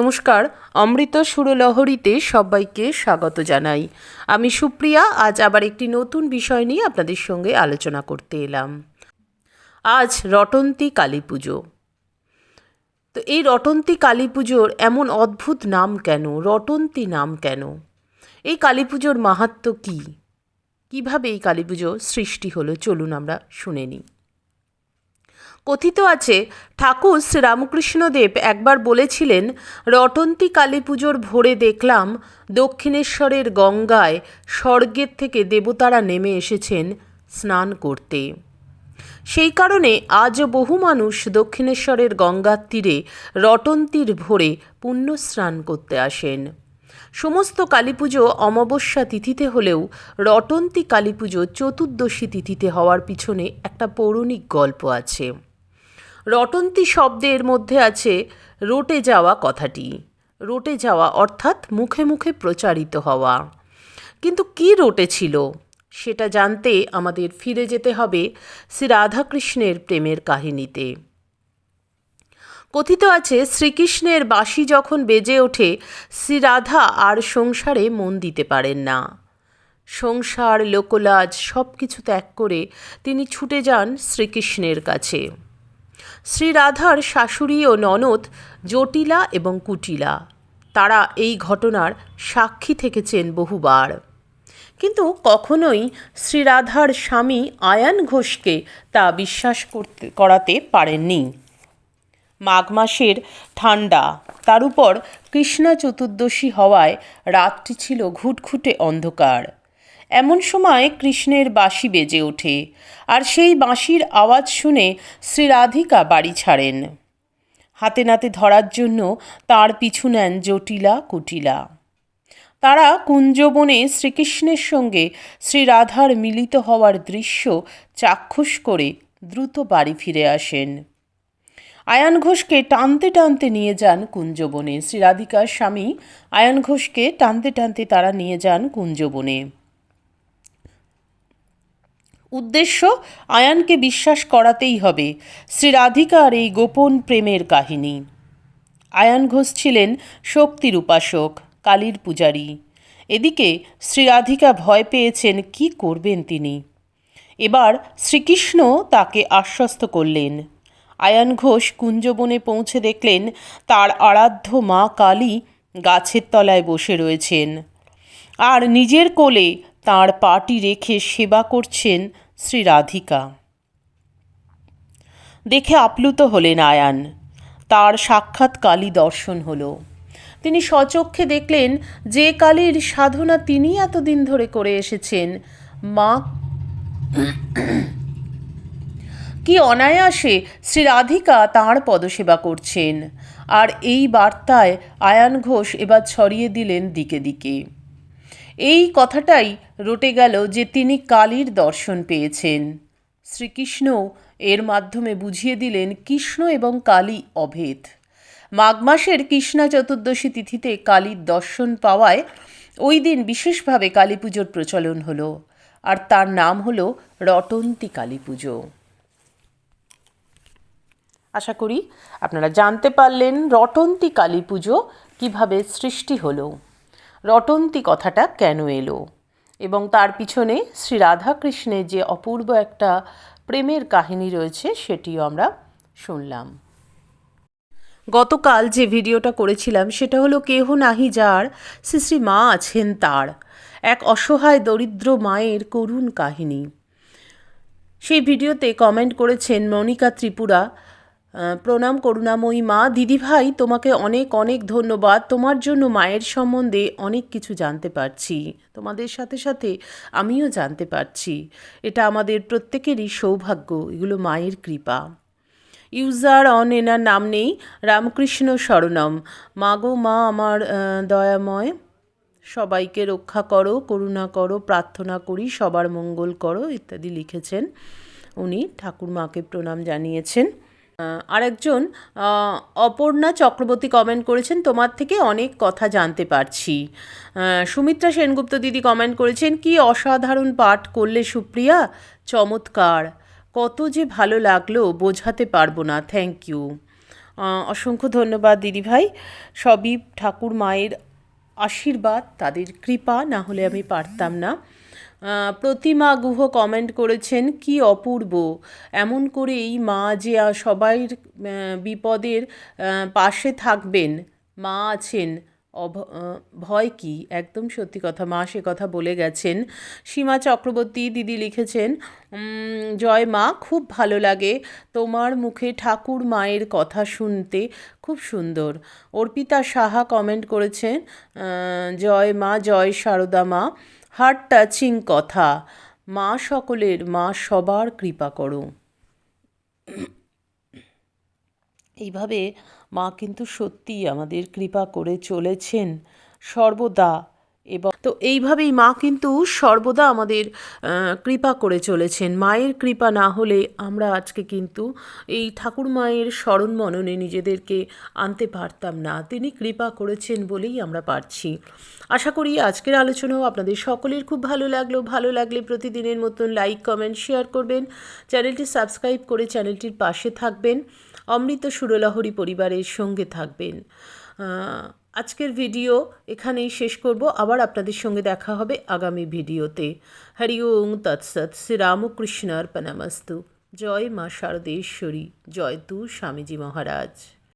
নমস্কার, অমৃত সুরলহরীতে সবাইকে স্বাগত জানাই। আমি সুপ্রিয়া, আজ আবার একটি নতুন বিষয় নিয়ে আপনাদের সঙ্গে আলোচনা করতে এলাম। আজ রটন্তী কালী পুজো। তো এই রটন্তী কালী পুজোর এমন অদ্ভুত নাম কেন? রটন্তী নাম কেন? এই কালী পুজোর মাহাত্ম্য কী? কীভাবে এই কালী পুজো সৃষ্টি হলো? চলুন আমরা শুনে নিই। কথিত আছে, ঠাকুর শ্রীরামকৃষ্ণদেব একবার বলেছিলেন, রটন্তী কালী পুজোর ভোরে দেখলাম দক্ষিণেশ্বরের গঙ্গায় স্বর্গের থেকে দেবতারা নেমে এসেছেন স্নান করতে। সেই কারণে আজও বহু মানুষ দক্ষিণেশ্বরের গঙ্গার তীরে রটন্তীর ভোরে পুণ্য স্নান করতে আসেন। সমস্ত কালী পুজো অমাবস্যা তিথিতে হলেও রটন্তী কালী পুজো চতুর্দশী তিথিতে হওয়ার পিছনে একটা পৌরাণিক গল্প আছে। রটন্তী শব্দের মধ্যে আছে রোটে যাওয়া কথাটি। রোটে যাওয়া অর্থাৎ মুখে মুখে প্রচারিত হওয়া। কিন্তু কি রোটে ছিল? সেটা জানতে আমাদের ফিরে যেতে হবে শ্রী রাধাকৃষ্ণের প্রেমের কাহিনীতে। কথিত আছে, শ্রীকৃষ্ণের বাঁশি যখন বেজে ওঠে, শ্রী রাধা আর সংসারে মন দিতে পারেন না। সংসার, লোকলাজ সব কিছু ত্যাগ করে তিনি ছুটে যান শ্রীকৃষ্ণের কাছে। শ্রী রাধার শাশুড়ি ও ননদ জটিলা এবং কুটিলা। তারা এই ঘটনার সাক্ষী থেকেছেন বহুবার। কিন্তু কখনোই শ্রীরাধার স্বামী আয়ান ঘোষকে তা বিশ্বাস করতে, করাতে পারেননি। মাঘ মাসের ঠান্ডা তার উপর কৃষ্ণা চতুর্দশী হওয়ায় রাতটি ছিল ঘুটঘুটে অন্ধকার। এমন সময় কৃষ্ণের বাঁশি বেজে ওঠে, আর সেই বাঁশির আওয়াজ শুনে শ্রী রাধিকা বাড়ি ছাড়েন। হাতে নাতে ধরার জন্য তার পিছু নেন জটিলা কুটিলা। তারা কুঞ্জবনে শ্রীকৃষ্ণের সঙ্গে শ্রী রাধার মিলিত হওয়ার দৃশ্য চাক্ষুষ করে দ্রুত বাড়ি ফিরে আসেন। আয়ান ঘোষকে টানতে টানতে নিয়ে যান কুঞ্জবনে। শ্রী রাধিকার স্বামী আয়ান ঘোষকে টানতে টানতে তারা নিয়ে যান কুঞ্জবনে। উদ্দেশ্য আয়ানকে বিশ্বাস করাতেই হবে। শ্রীরাধিকার এই গোপন প্রেমের কাহিনী। আয়ান ঘোষ ছিলেন শক্তির উপাসক, কালীর পূজারী। এদিকে শ্রীরাধিকা ভয় পেয়েছেন কি করবেন তিনি। এবার শ্রীকৃষ্ণ তাকে আশ্বস্ত করলেন। আয়ান ঘোষ কুঞ্জবনে পৌঁছে দেখলেন, তার আরাধ্য মা কালী গাছের তলায় বসে রয়েছেন। আর নিজের কোলে তাঁর পাটি রেখে সেবা করছেন শ্রী রাধিকা। দেখে আপ্লুত হলেন আয়ান। তার সাক্ষাৎ কালী দর্শন হলো। তিনি স্বচক্ষে দেখলেন যে কালীর সাধনা তিনি এতদিন ধরে করে এসেছেন। মা কি অনায়াসে শ্রী রাধিকা তাঁর পদসেবা করছেন। আর এই বার্তায় আয়ান ঘোষ এবার ছড়িয়ে দিলেন দিকে দিকে। এই কথাটাই রটে গেল যে তিনি কালীর দর্শন পেয়েছেন। শ্রীকৃষ্ণ এর মাধ্যমে বুঝিয়ে দিলেন কৃষ্ণ এবং কালী অভেদ। মাঘ মাসের কৃষ্ণা চতুর্দশী তিথিতে কালীর দর্শন পাওয়ায় ওই দিন বিশেষভাবে কালী পুজোর প্রচলন হলো। আর তার নাম হলো রটন্তী কালী পুজো। আশা করি আপনারা জানতে পারলেন রটন্তী কালী পুজো কীভাবে সৃষ্টি হলো। রটন্তী কথাটা কেন এলো? এবং তার পিছনে শ্রী রাধাকৃষ্ণের যে অপূর্ব একটা প্রেমের কাহিনী রয়েছে, সেটিও আমরা শুনলাম। গতকাল যে ভিডিওটা করেছিলাম, সেটা হলো কেহ নাহি যার শ্রী শ্রী মা আছেন তার, এক অসহায় দরিদ্র মায়ের করুণ কাহিনী। সেই ভিডিওতে কমেন্ট করেছেন মনিকা ত্রিপুরা প্রণাম করুণাময়ী মা। দিদিভাই তোমাকে অনেক অনেক ধন্যবাদ। তোমার জন্য মায়ের সম্বন্ধে অনেক কিছু জানতে পারছি। তোমাদের সাথে সাথে আমিও জানতে পারছি। এটা আমাদের প্রত্যেকেরই সৌভাগ্য। এগুলো মায়ের কৃপা। ইউজার অন এনার নাম নেই। রামকৃষ্ণ শরণম। মা গো, মা আমার দয়াময়। সবাইকে রক্ষা করো, করুণা করো, প্রার্থনা করি, সবার মঙ্গল করো, ইত্যাদি লিখেছেন। উনি ঠাকুর মাকে প্রণাম জানিয়েছেন। আরেকজন অপর্ণা চক্রবর্তী কমেন্ট করেছেন, তোমার থেকে অনেক কথা জানতে পারছি। সুমিত্রা সেনগুপ্ত দিদি কমেন্ট করেছেন, কি অসাধারণ পাঠ করলে সুপ্রিয়া? চমৎকার। কত যে ভালো লাগল, বোঝাতে পারব না। থ্যাংক ইউ অসংখ্য ধন্যবাদ দিদিভাই সবই ঠাকুর মায়ের আশীর্বাদ, তাদের কৃপা, না হলে আমি পারতাম না। প্রতিমা গুহ কমেন্ট করেছেন কি অপূর্ব। এমন করেই মা যে আহ, সবাইর বিপদের পাশে থাকবেন। মা আছেন। অভ ভয় কি? একদম সত্যি কথা মা সে কথা বলে গেছেন। সীমা চক্রবর্তী দিদি লিখেছেন জয় মা খুব ভালো লাগে তোমার মুখে ঠাকুর মায়ের কথা শুনতে। খুব সুন্দর। অর্পিতা সাহা কমেন্ট করেছেন জয় মা জয় সারদা মা। হার্ট টাচিং কথা। মা সকলের, মা সবার কৃপা করো এইভাবে মা কিন্তু সত্যিই আমাদের কৃপা করে চলেছেন। সর্বদা এবং তো এইভাবেই মা কিন্তু সর্বদা আমাদের কৃপা করে চলেছেন। মায়ের কৃপা না হলে আমরা আজকে কিন্তু এই ঠাকুর মায়ের স্মরণ মননে নিজেদেরকে আনতে পারতাম না। তিনি কৃপা করেছেন বলেই আমরা পারছি। আশা করি আজকের আলোচনাও আপনাদের সকলের খুব ভালো লাগল। ভালো লাগলে প্রতিদিনের মতন লাইক, কমেন্ট, শেয়ার করবেন। চ্যানেলটি সাবস্ক্রাইব করে চ্যানেলটির পাশে থাকবেন। অমৃত সুরলহরী পরিবারের সঙ্গে থাকবেন। আজকের ভিডিও এখানেই শেষ করব। আবার আপনাদের সঙ্গে দেখা হবে আগামী ভিডিওতে। হরি ওং তৎসৎ শ্রীরামকৃষ্ণার পনামস্তু জয় মা শারদেশ্বরী। জয় তু স্বামীজি মহারাজ।